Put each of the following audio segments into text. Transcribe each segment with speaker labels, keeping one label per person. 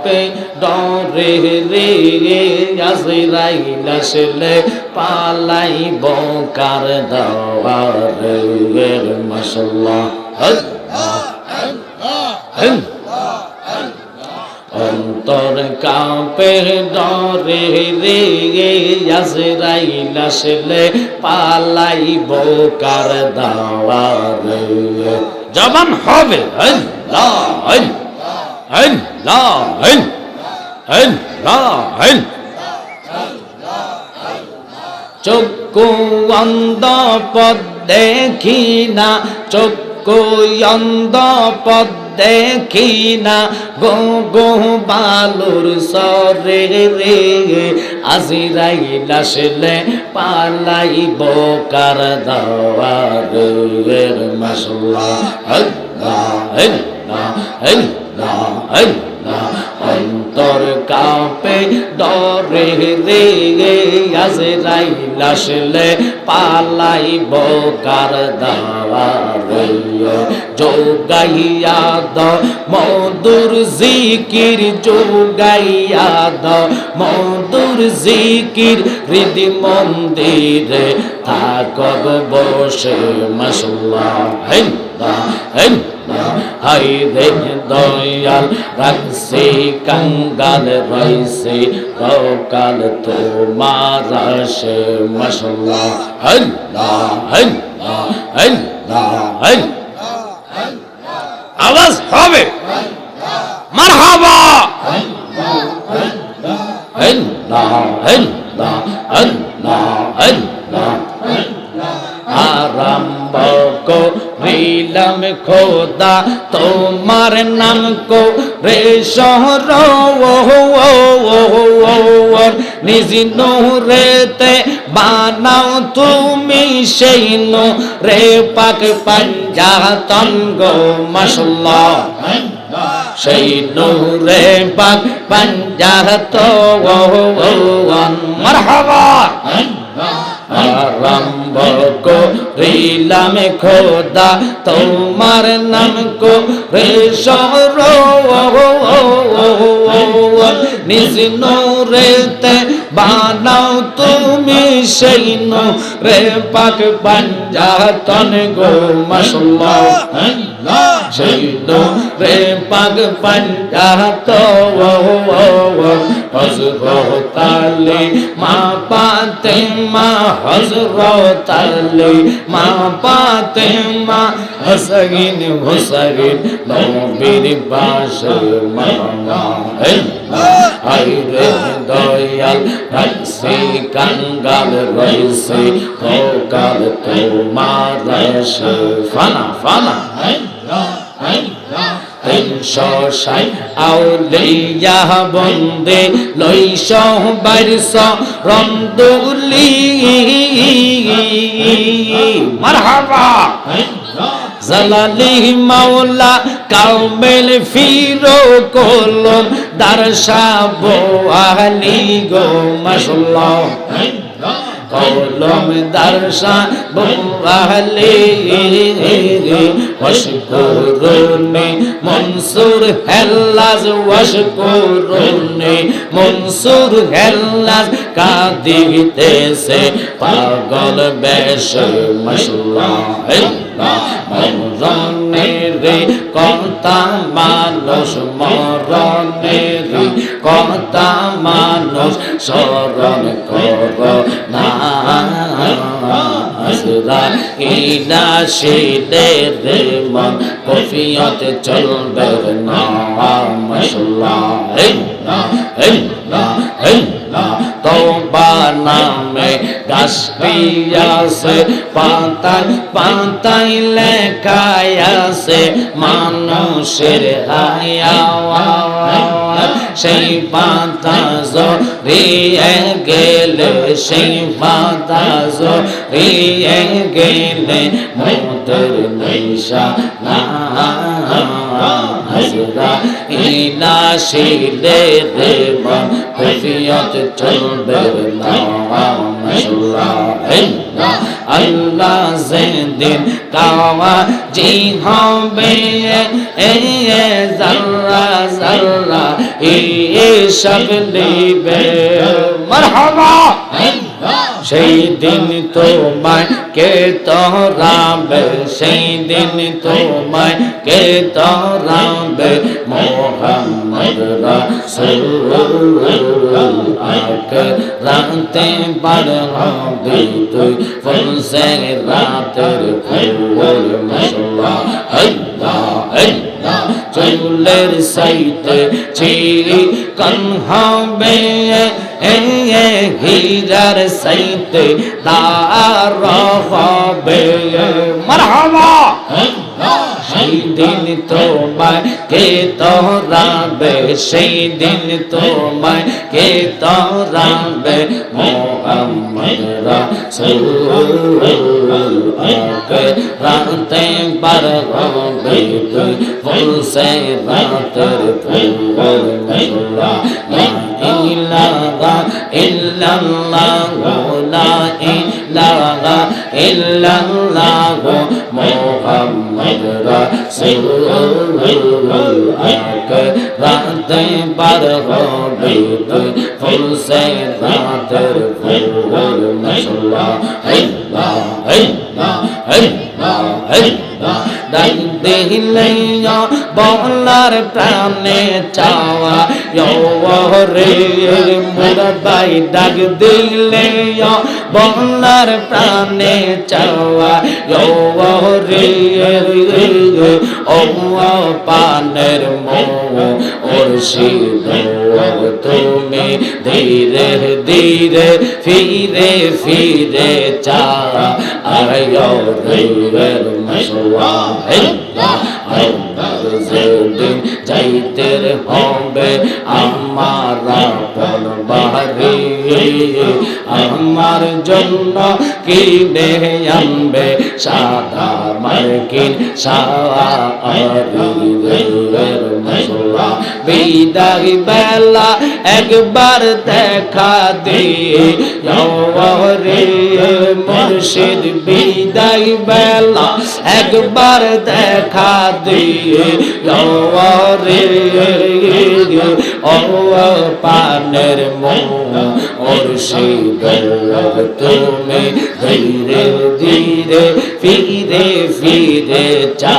Speaker 1: কাঁপে ডরে রে, আজরাইল আসলে পালাই বকার দাওয়ার রে মাশাল্লাহ অন্তর কাঁপে ডরে রে, আজরাইল আসলে পালাই বকার দাওয়ার জবান হবে। আল্লাহ আল্লাহ আল্লাহ চক্ষু অন্ধ পদ দেখি না, চক্ষু অন্ধ পদ দেখি না। গো গো বালুর সরে রে আজিরাই লাসলে পালাই বোকার দাওয়ার আল্লাহ আল্লাহ আল্লাহ আল্লাহ। অন্তর কাঁপে, ডরে রে আজরাই লাসলে পালাই বোকার দাওয়ার যোগাইয়া দ মধুর জিকির যোগাইয়া দ মধুর জিকির হৃদি মন্দিরে থাকব বসে মশলা হেন্দা হাই রে দয়াল, রাখছে কাঙ্গাল, রইছে রকাল তোমার আসে মশলা হেন্দা হেন্দা হেন্দা হেন্দা আওয়াজ হবে। মারহাবা। আল্লাহ আল্লাহ আল্লাহ আল্লাহ আরম্ভ করিলাম খোদা তোমার নাম কো রে শহর নিজ রেতে বানাও তুমি সেই নো রে পাক পাঞ্জাতন গো মশলা সেই নূরে পাক পাঞ্জাত মারহাবা আরম্ভ করিলাম খোদা, তোমার নাম কো রে সর নিজ নূরেতে বানাও তুমি সেই রে পাক পাঞ্জাতন গো সেই রে পাক পাঞ্জাত হজরত আলী, মা পাতে মা হজরত আলী, মা পাতে মা হসগিন হুসগিন নবীর বাসে মামা। আইরে দয়াল রাখছি কাঙ্গাল রইছে কাল তোমার ফানা ফানা। ষাট আউলিয়া বন্দে লইশ বাইশ রমদুলি মারহাবা। জালালি মাওলা কামেল ফিরো কলম দারসা বোয়ালি গো মাশাল্লাহ কলম দর্শা বুয়ালে ওয়াশকুরুনি, মনসুর হেল্লাজ, ওয়াশকুরুনি, মনসুর হেল্লাজ কাঁদিতেছে পাগল বেশ মশলা মরণের কথা মানুষ, মরণের কথা মানুষ স্মরণ কর না আসরা ইলা শিলে রে মন কফিয়ত চলবে না মশলা তোবা নামে গাছটিয়াছে পাতায় পাতায় লেখায়াছে মানুষের আয়া সেই পাতা জড়িয়ে গেলে সেই পাতা জড়িয়ে গেলে মোদের নেশা না, হাজরা ইলা শিলে রে মন কফিয়ত চলবে না, আল্লাহ যেদিন কাওয়া জি হবে, এ জাল্লা জাল্লা ই হিসাব নিবে মারহাবা! সেই দিন তোমায় কে তরাবে? সেই দিন তোমায় কে তরাবে? মোহাম্মদ রাসূল আকে রাতে বার হবে তুই ফুলসে রাতের ফুল মশলা আল্লাহ আল্লাহ চুলের সাইতে চিরি কন হবে। এ হীরার সাইতে তার হবে মারহাবা। সেই দিন তোমায় কে তোরাবে সেই দিন তোমায় কে তোরাবে মোহাম্মদ রাসূল আকে রাতে বার হবে তুই ফুল সে রাতের ফুল। মেলা ইলাহা ইল্লাল্লাহ লা ইলাহা ইল্লাল্লাহ মুহাম্মদ রাসূল আকে রাতে বার হবে তুই ফুল সে রাতের ফুল আল্লাহ আল্লাহ আল্লাহ আল্লাহ ডাক দিলে বলার প্রাণে চাওয়া রে মুরবাই ডাক দিলে, বলার প্রাণে চাওয়া রে ও পানের মো ওর তুমি ধীরে ধীরে ফিরে ফিরে চা আয়ো রে মশলা আমার যেদিন যাইতে হবে আমার বাড়ি আমার জন্য কিনে আনবে সাদা মার্কিন বিদায় বেলা একবার দেখা দিয়ে মুর্শিদ, বিদায় বেলা একবার দেখা দিয়ে রে ও পানের ওর তুমি ধীরে ধীরে ফিরে ফিরে চা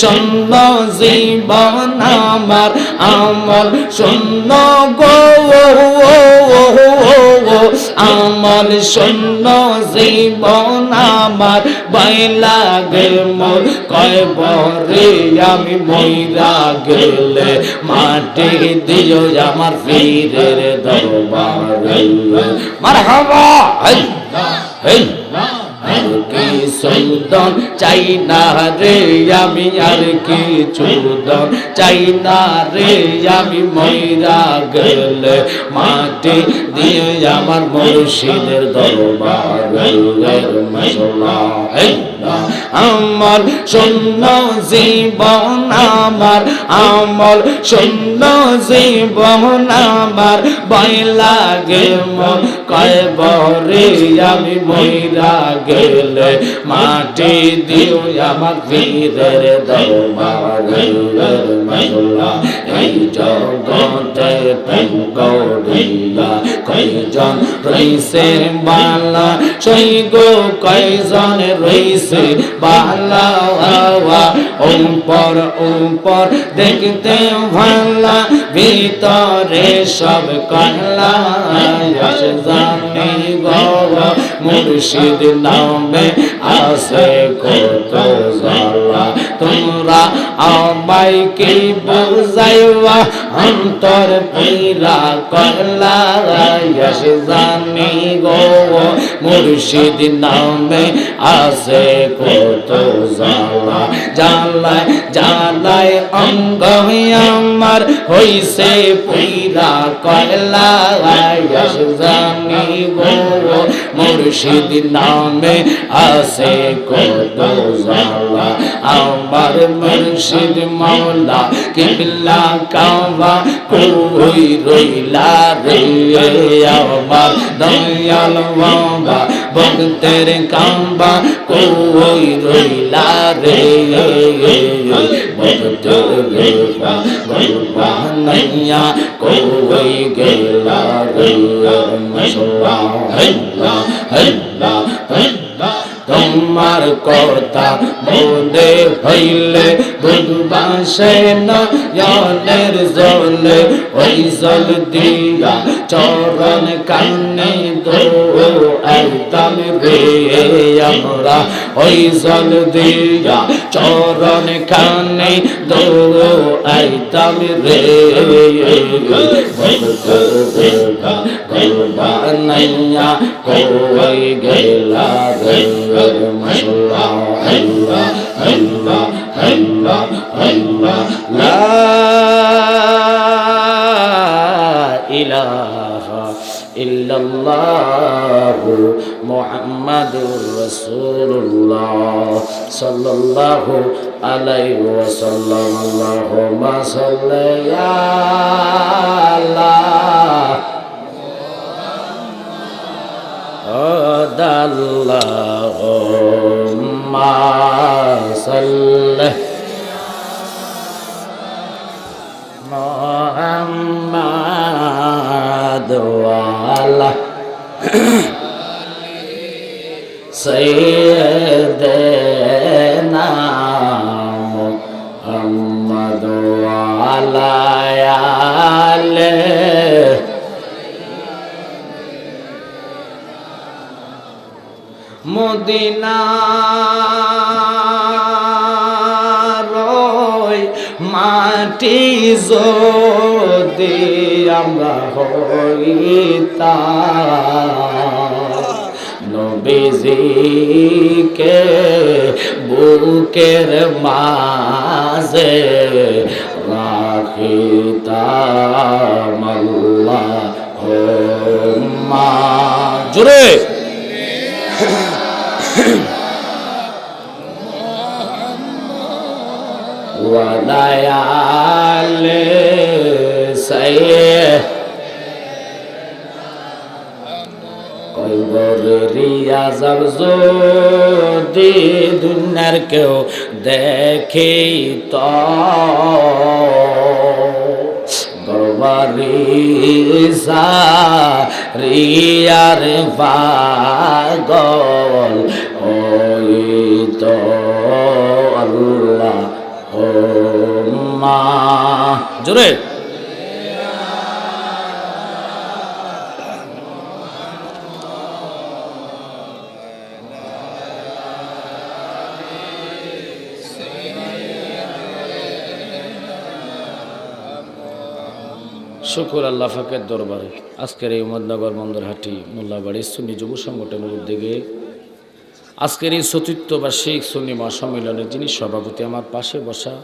Speaker 1: শূন্য জীবন আমার আমার শূন্য গো আমার শূন্য জীবন আমার। বাইলা গে মোর কয় বরে আমি মইরা গেলে, মাটি দিও আমার ফিরের দরবারে। মারহাবা। এই এই আর কি চাই না রে আমি আর চাই না রে আমি ময়রা গেলে মাটি দিয়ে আমার আমার শূন্য জীবন আমার আমল শূন্য জীবন আমার। ভয় লাগে মন, কয় বরে আমি ময়রা গেলে মাটি দিও আমার বীরের দরবারের মশলা এই জগতে প্রেম করিয়া কয়জন রইছে বালা? সই গো কয়জন রইছে বালা? উপর উপর দেখতে ভালা ভিতরে সব কহলা জানি গো। মুর্শিদ নামে আসে কত জালা। তোমরা আমায় কি বুঝাইবা অন্তর পীরা করলা জানি গো মুর্শিদ নামে আসে কত জালা। জালায় জালায় অঙ্গ আমার হইছে পীরা করলা জানি গো। মুর্শিদ নামে আসে কত জালা আমার মুর্শিদ মাওলা কিবলা কাবা কই রইলা রে। আমার দয়াল বাবা ভক্তের কাম্বা কই রইলা রে? ভক্তের কাম্বা নাইয়া কই গেলা রে? হল্লা হেল্লা হেল্লা তোমার কথা মনে হইলে বুধবাসে জলে ওই জল দিয়া চরণ কান্নে দো একদম রে আমরা ওই জল দিয়া চরণ কান্নে দো একদম রে মুহাম্মাদুর রাসূলুল্লাহ সাল্লাল্লাহু আলাইহি ওয়াসাল্লাম আল্লাহুম্মা সাল্লি আলা اللهم صل محمد وعلى سيدنا محمد وعلى آله মদিনার মাটি যদি আমরা হইতা নবীজিকে বুকের মাঝে রাখিতাম আল্লাহ জোরে! وديال سيه কইবরিয়া যাব যদি দুনিয়ার কেউ দেখি তো গরবারি রিয়ার পাগল ওই তো আল্লাহ ও মা জোরে। শুকুর আল্লাহ ফাকের দরবারে। আজকের এই উমদনগর বন্দরহাটি মোল্লাবাড়ি সুন্নি যুব সংগঠনের উদ্যোগে আজকের এই চতুর্থ বার্ষিক সুন্নি মহাসম্মেলনের যিনি সভাপতি, আমার পাশে বসা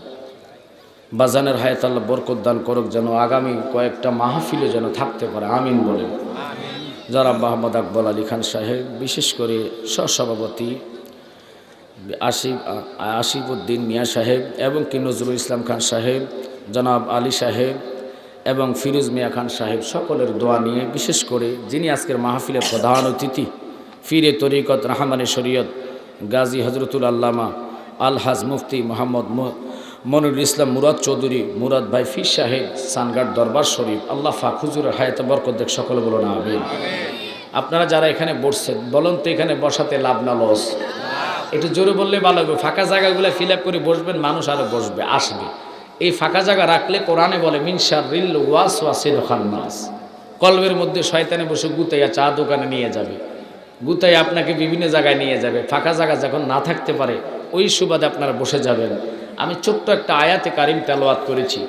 Speaker 1: বাজানের হায়াত আল্লাহ বরকত দান করুক যেন আগামী কয়েকটা মাহফিলে যেন থাকতে পারে। আমিন বলেন। যারা মোহাম্মদ আকবর আলী খান সাহেব, বিশেষ করে সহসভাপতি আসিফ, আসিফউদ্দিন মিয়া সাহেব এবং কি নজরুল ইসলাম খান সাহেব, জনাব আলী সাহেব এবং ফিরোজ মিয়া খান সাহেব, সকলের দোয়া নিয়ে বিশেষ করে যিনি আজকের মাহফিলের প্রধান অতিথি ফিরে তরিকত রাহমানে শরীয়ত, গাজী হজরতুল আল্লামা আলহাজ মুফতি মোহাম্মদ মনুরুল ইসলাম মুরাদ চৌধুরী, মুরাদ ভাই ফির সাহেব সানগার দরবার শরীফ, আল্লাহ ফাকুজুরের হায়াত বরকত দেখ সকলে বলো না আমিন। আপনারা যারা এখানে বসছেন, বলুন তো এখানে বসাতে লাভ না লস? একটু জোরে বললে ভালো হবে, ফাঁকা জায়গাগুলো ফিল করে বসবেন, মানুষ আরও বসবে, আসবে। এই ফাঁকা জায়গা রাখলে কোরআনে বলে মিনসার রিল ওয়াস ওয়াসিল খান্নাস। কলবের মধ্যে শয়তানে বসে গুতাইয়া চা দোকানে নিয়ে যাবে। গুতাই আপনাকে বিভিন্ন জায়গায় নিয়ে যাবে, ফাঁকা জায়গা যখন না থাকতে পারে, ওই সুবাদে আপনারা বসে যাবেন। আমি ছোট্ট একটা আয়াতে কারিম তেলোয়াত করেছি।